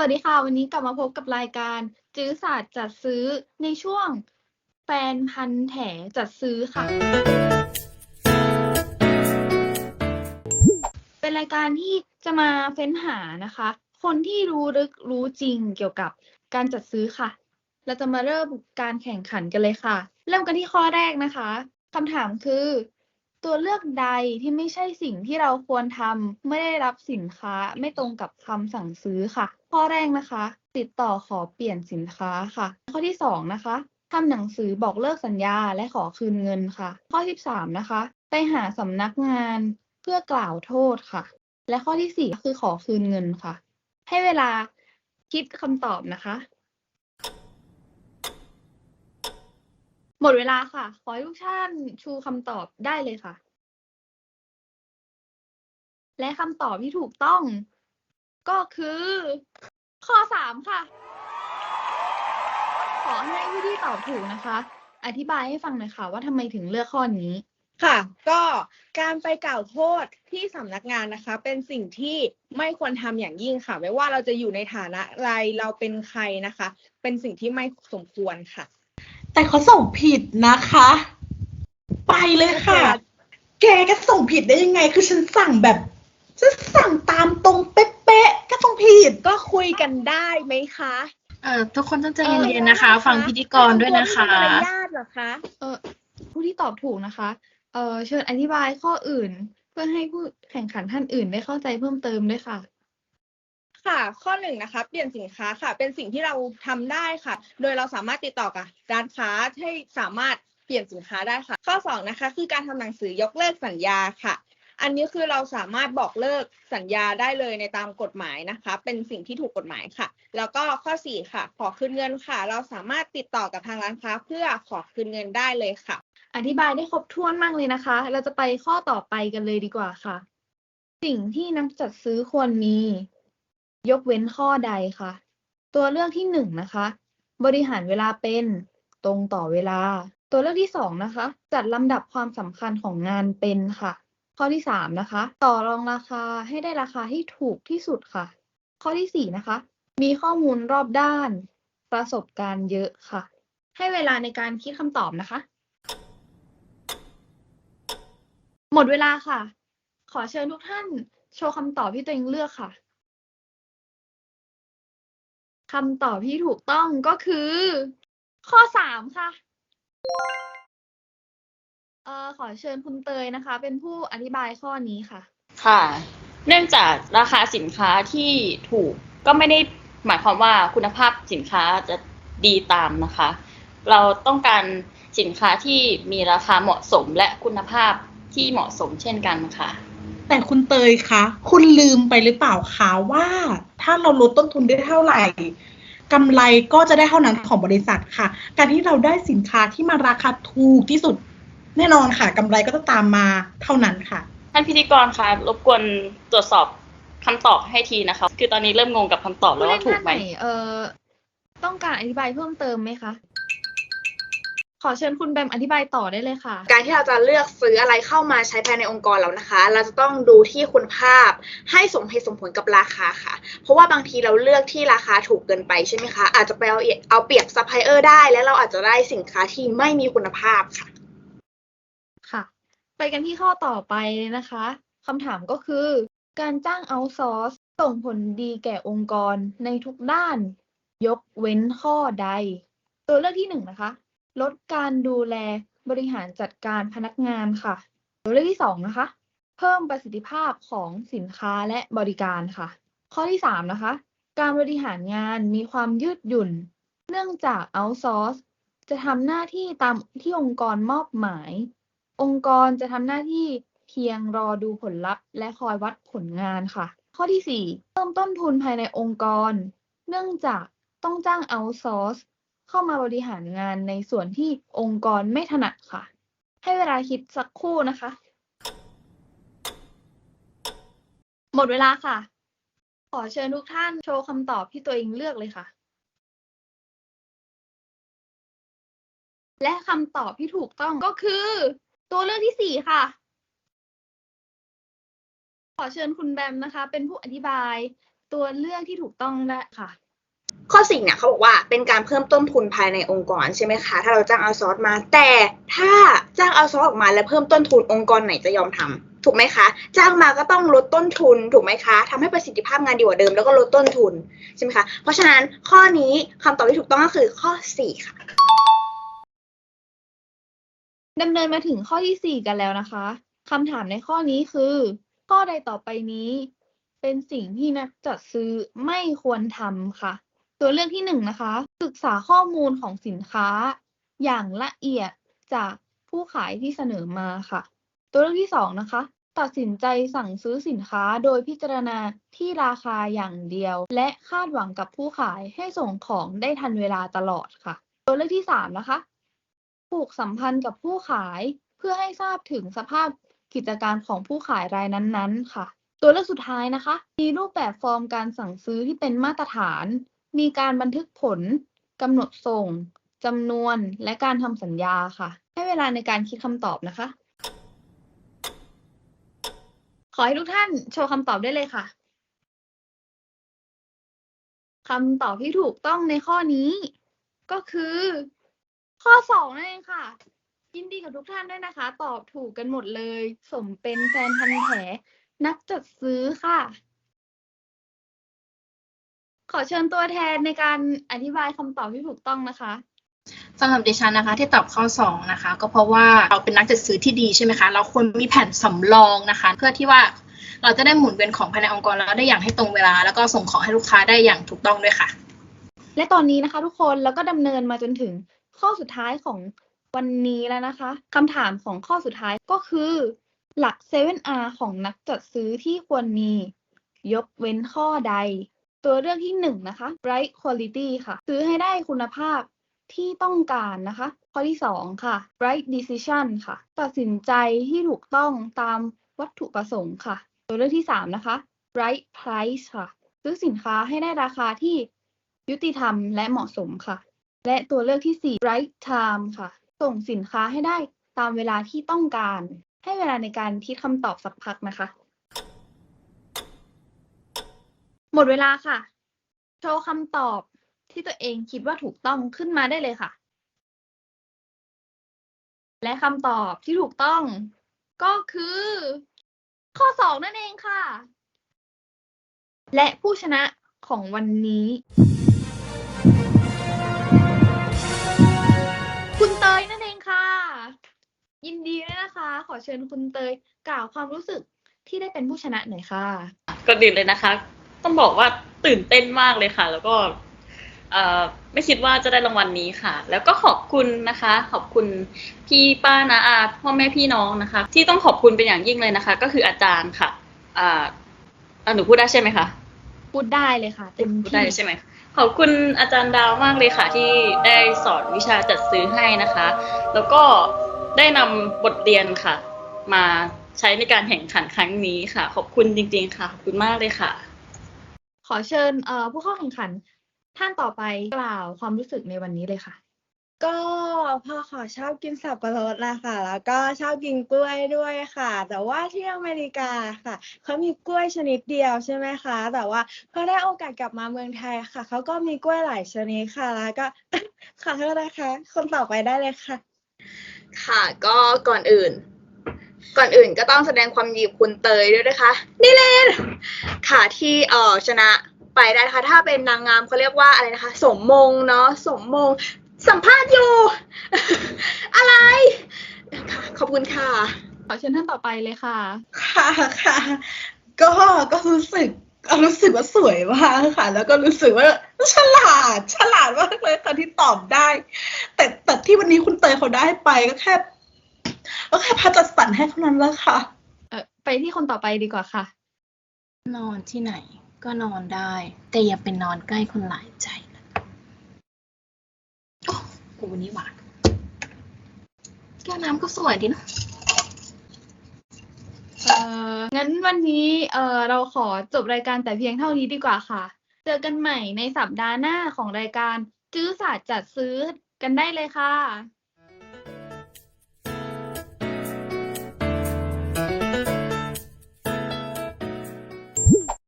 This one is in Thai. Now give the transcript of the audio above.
สวัสดีค่ะ วันนี้กลับมาพบกับรายการ จื้อศาสตร์จัดซื้อในช่วงแฟนพันธ์แถจัดซื้อค่ะ เป็นรายการที่จะมาเฟ้นหานะคะ คนที่รู้ลึกรู้จริงเกี่ยวกับการจัดซื้อค่ะ เราจะมาเริ่มการแข่งขันกันเลยค่ะ เริ่มกันที่ข้อแรกนะคะคำถามคือ ตัวเลือกใดที่ไม่ใช่สิ่งที่เราควรทำเมื่อได้รับสินค้าไม่ตรงกับคำสั่งซื้อค่ะ ข้อแรกนะคะ ติดต่อขอเปลี่ยนสินค้าค่ะ ข้อที่สองนะคะทำหนังสือบอกเลิกสัญญาและขอคืนเงินค่ะ ข้อที่สามนะคะ ไปหาสำนักงานเพื่อกล่าวโทษค่ะ และข้อที่สี่คือขอคืนเงินค่ะ ให้เวลาคิดคำตอบนะคะ หมดเวลาค่ะ ขอให้ทุกท่านชูคำตอบได้เลยค่ะ และคำตอบที่ถูกต้อง ก็คือ ข้อสามค่ะ ขอให้ผู้ที่ตอบถูกนะคะ อธิบายให้ฟังหน่อยค่ะ ว่าทำไมถึงเลือกข้อนี้ค่ะ ก็การไปกล่าวโทษที่สำนักงานนะคะ เป็นสิ่งที่ไม่ควรทำอย่างยิ่งค่ะ ไม่ว่าเราจะอยู่ในฐานะอะไรเราเป็นใครนะคะ เป็นสิ่งที่ไม่สมควรค่ะ แต่เขาส่งผิดนะคะ ไปเลยค่ะ แกก็ส่งผิดได้ยังไง คือฉันสั่งแบบฉันสั่งตามตรงเป๊ะๆก็ส่งผิดก็คุยกันได้ไหมคะเอ่อทุกคนต้องใจเย็นๆนะคะ ฟังพิธีกรด้วยนะคะไม่ต้องกลัวไม่มีมารยาทเหรอคะ เออผู้ที่ตอบถูกนะคะ เออเชิญอธิบายข้ออื่น เพื่อให้ผู้แข่งขันท่านอื่นได้เข้าใจเพิ่มเติมด้วยค่ะ ค่ะข้อหนึ่งนะคะเปลี่ยนสินค้าค่ะ เป็นสิ่งที่เราทำได้ค่ะ โดยเราสามารถติดต่อกับร้านค้าให้สามารถเปลี่ยนสินค้าได้ค่ะ ข้อสองนะคะคือการทำหนังสือยกเลิกสัญญาค่ะ อันนี้คือเราสามารถบอกเลิกสัญญาได้เลยในตามกฎหมายนะคะ เป็นสิ่งที่ถูกกฎหมายค่ะ แล้วก็ข้อสี่ค่ะ ขอคืนเงินค่ะ เราสามารถติดต่อกับทางร้านค้า เพื่อขอคืนเงินได้เลยค่ะ อธิบายได้ครบถ้วนมากเลยนะคะ เราจะไปข้อต่อไปกันเลยดีกว่าค่ะ สิ่งที่นักจัดซื้อควรมี ยกเว้นข้อใดคะตัวเลือกที่หนึ่งนะคะ บริหารเวลาเป็น ตรงต่อเวลา ตัวเลือกที่สองนะคะ จัดลำดับความสำคัญของงานเป็นค่ะ ข้อที่สามนะคะ ต่อรองราคาให้ได้ราคาที่ถูกที่สุดค่ะ ข้อที่สี่นะคะ มีข้อมูลรอบด้าน ประสบการณ์เยอะค่ะ ให้เวลาในการคิดคำตอบนะคะ หมดเวลาค่ะ ขอเชิญทุกท่าน โชว์คำตอบที่ตัวเองเลือกค่ะ คำตอบที่ถูกต้องก็คือ ข้อสามค่ะเอ่อขอเชิญคุณเตยนะคะ เป็นผู้อธิบายข้อนี้ค่ะ ค่ะ เนื่องจากราคาสินค้าที่ถูกก็ไม่ได้หมายความว่าคุณภาพสินค้าจะดีตามนะคะ เราต้องการสินค้าที่มีราคาเหมาะสมและคุณภาพที่เหมาะสมเช่นกันค่ะ แต่คุณเตยคะ คุณลืมไปหรือเปล่าคะว่า ถ้าเราลดต้นทุนได้เท่าไหร่กำไรก็จะได้เท่านั้นของบริษัทค่ะ การที่เราได้สินค้าที่มาราคาถูกที่สุดแน่นอนค่ะกำไรก็จะตามมาเท่านั้นค่ะ ท่านพิธีกรคะรบกวนตรวจสอบคำตอบให้ทีนะคะ คือตอนนี้เริ่มงงกับคำตอบแล้วว่าถูกไหม ผู้เล่นท่านนเอ่อต้องการอธิบายเพิ่มเติมไหมคะ ขอเชิญคุณแบมอธิบายต่อได้เลยค่ะ การที่เราจะเลือกซื้ออะไรเข้ามาใช้ภายในองค์กรเรานะคะ เราจะต้องดูที่คุณภาพให้สมเหตุสมผลกับราคาค่ะ เพราะว่าบางทีเราเลือกที่ราคาถูกเกินไปใช่ไหมคะ อาจจะไปเอาเอาเปรียบซัพพลายเออร์ได้ และเราอาจจะได้สินค้าที่ไม่มีคุณภาพค่ะ ค่ะ ไปกันที่ข้อต่อไปเลยนะคะคำถามก็คือ การจ้างเอาซอร์สส่งผลดีแก่องค์กรในทุกด้าน ยกเว้นข้อใด ตัวเลือกที่หนึ่งนะคะ ลดการดูแลบริหารจัดการพนักงานค่ะ ตัวเลือกที่สองนะคะ เพิ่มประสิทธิภาพของสินค้าและบริการค่ะ ข้อที่สามนะคะ การบริหารงานมีความยืดหยุ่น เนื่องจากเอาซอร์สจะทำหน้าที่ตามที่องค์กรมอบหมาย องค์กรจะทำหน้าที่เพียงรอดูผลลัพธ์ และคอยวัดผลงานค่ะ ข้อที่ 4 เพิ่มต้นทุนภายในองค์กร เนื่องจากต้องจ้างเอาซอร์ส เข้ามาบริหารงานในส่วนที่องค์กรไม่ถนัดค่ะ ให้เวลาคิดสักครู่นะคะ หมดเวลาค่ะ ขอเชิญทุกท่านโชว์คำตอบที่ตัวเองเลือกเลยค่ะ และคำตอบที่ถูกต้องก็คือ ตัวเลือกที่สี่ค่ะ ขอเชิญคุณแบมนะคะ เป็นผู้อธิบายตัวเลือกที่ถูกต้องได้ค่ะ ข้อสี่เนี่ยเขาบอกว่าเป็นการเพิ่มต้นทุนภายในองค์กรใช่ไหมคะ ถ้าเราจ้างเอาซอร์สมา แต่ถ้าจ้างเอาซอร์สออกมาแล้วเพิ่มต้นทุนองค์กรไหนจะยอมทำถูกไหมคะ จ้างมาก็ต้องลดต้นทุนถูกไหมคะทำให้ประสิทธิภาพงานดีกว่าเดิมแล้วก็ลดต้นทุนใช่ไหมคะ เพราะฉะนั้นข้อนี้คำตอบที่ถูกต้องก็คือข้อสี่ค่ะดำเนินมาถึงข้อที่สี่กันแล้วนะคะคำถามในข้อนี้คือ ข้อใดต่อไปนี้ เป็นสิ่งที่นักจัดซื้อไม่ควรทำค่ะ ตัวเลือกที่หนึ่งนะคะ ศึกษาข้อมูลของสินค้า อย่างละเอียดจากผู้ขายที่เสนอมาค่ะ ตัวเลือกที่สองนะคะ ตัดสินใจสั่งซื้อสินค้าโดยพิจารณาที่ราคาอย่างเดียว และคาดหวังกับผู้ขายให้ส่งของได้ทันเวลาตลอดค่ะ ตัวเลือกที่สามนะคะ ผูกสัมพันธ์กับผู้ขายเพื่อให้ทราบถึงสภาพกิจการของผู้ขายรายนั้นๆ ค่ะ ตัวเลือกสุดท้ายนะคะ มีรูปแบบฟอร์มการสั่งซื้อที่เป็นมาตรฐาน มีการบันทึกผลกำหนดส่งจำนวนและการทำสัญญาค่ะ ให้เวลาในการคิดคำตอบนะคะ ขอให้ทุกท่านโชว์คำตอบได้เลยค่ะคำตอบที่ถูกต้องในข้อนี้ ก็คือ ข้อสองนั่นเองค่ะ ยินดีกับทุกท่านด้วยนะคะ ตอบถูกกันหมดเลย สมเป็นแฟนพันธ์แท้นักจัดซื้อค่ะ ขอเชิญตัวแทนในการอธิบายคำตอบที่ถูกต้องนะคะสำหรับดิฉันนะคะที่ตอบข้อสองนะคะก็เพราะว่าเราเป็นนักจัดซื้อที่ดีใช่ไหมคะเราควรมีแผนสำรองนะคะ เพื่อที่ว่าเราจะได้หมุนเวียนของภายในองค์กรเราได้อย่างให้ตรงเวลา แล้วก็ส่งของให้ลูกค้าได้อย่างถูกต้องด้วยค่ะ และตอนนี้นะคะ ทุกคนแล้วก็ดำเนินมาจนถึงข้อสุดท้ายของวันนี้แล้วนะคะคำถามของข้อสุดท้ายก็คือหลัก 7R ของนักจัดซื้อที่ควรมี ยกเว้นข้อใด ตัวเลือกที่หนึ่งนะคะ bright quality ค่ะ ซื้อให้ได้คุณภาพที่ต้องการนะคะ ข้อที่สองค่ะ right decision ค่ะ ตัดสินใจที่ถูกต้องตามวัตถุประสงค์ค่ะ ตัวเลือกที่สามนะคะ right price ค่ะ ซื้อสินค้าให้ได้ราคาที่ยุติธรรมและเหมาะสมค่ะ และตัวเลือกที่สี่ right time ค่ะ ส่งสินค้าให้ได้ตามเวลาที่ต้องการ ให้เวลาในการคิดคำตอบสักพักนะคะ ห มดเวลาค่ะ โชว์คำตอบที่ตัวเองคิดว่าถูกต้องขึ้นมาได้เลยค่ะ และคำตอบที่ถูกต้องก็คือ ข้อสองนั่นเองค่ะ และผู้ชนะของวันนี้ คุณเตยนั่นเองค่ะ ยินดีด้วยนะคะ ขอเชิญคุณเตยกล่าวความรู้สึกที่ได้เป็นผู้ชนะหน่อยค่ะก่อนอื่นเลยนะคะ ต้องบอกว่าตื่นเต้นมากเลยค่ะ แล้วก็เอ่อไม่คิดว่าจะได้รางวัลนี้ค่ะ แล้วก็ขอบคุณนะคะ ขอบคุณพี่ป้านาอาพ่อแม่พี่น้องนะคะ ที่ต้องขอบคุณเป็นอย่างยิ่งเลยนะคะ ก็คืออาจารย์ค่ะอ่าอ่าหนูพูดได้ใช่ไหมคะพูดได้เลยค่ะเต็มพูดที่ได้ใช่ไหมขอบคุณอาจารย์ดาวมากเลยค่ะ ที่ได้สอนวิชาจัดซื้อให้นะคะ แล้วก็ได้นำบทเรียนค่ะ มาใช้ในการแข่งขันครั้งนี้ค่ะ ขอบคุณจริง ๆ ค่ะ ขอบคุณมากเลยค่ะ ขอเชิญเอ่อผู้เข้าแข่งขันท่านต่อไปกล่าวความรู้สึกในวันนี้เลยค่ะ ก็พ่อขอชอบกินสับปะรดนะคะแล้วก็ชอบกินกล้วยด้วยค่ะ แต่ว่าที่อเมริกาค่ะเขามีกล้วยชนิดเดียวใช่ไหมคะ แต่ว่าพอได้โอกาสกลับมาเมืองไทยค่ะเขาก็มีกล้วยหลายชนิดค่ะ แล้วก็ขอโทษนะคะ คนต่อไปได้เลยค่ะ ค่ะ ก็ก่อนอื่น ก่อนอื่นก็ต้องแสดงความยินดีกับคุณเตยด้วยนะคะนี่เลนค่ะที่เอ่อชนะไปได้นะคะถ้าเป็นนางงามเขาเรียกว่าอะไรนะคะ สมมงเนาะสมมง สัมภาษณ์อยู่ อะไรค่ะขอบคุณค่ะ ขอเชิญท่านต่อไปเลยค่ะ ค่ะค่ะ ก็ก็รู้สึกก็รู้สึกว่าสวยมากค่ะ แล้วก็รู้สึกว่าฉลาด ฉลาดมากเลยค่ะที่ตอบได้ แต่แต่ที่วันนี้คุณเตยเขาได้ไปก็แค่ ก็แค่พระจัดสรรให้เท่านั้นแหละค่ะ เออไปที่คนต่อไปดีกว่าค่ะ นอนที่ไหนก็นอนได้ แต่อย่าเป็นนอนใกล้คนหลายใจนะโอ้กูวันนี้หวานแก้วน้ำก็สวยดีนะเอ่องั้นวันนี้เอ่อเราขอจบรายการแต่เพียงเท่านี้ดีกว่าค่ะ เจอกันใหม่ในสัปดาห์หน้าของรายการจื้อศาสตร์จัดซื้อกันได้เลยค่ะ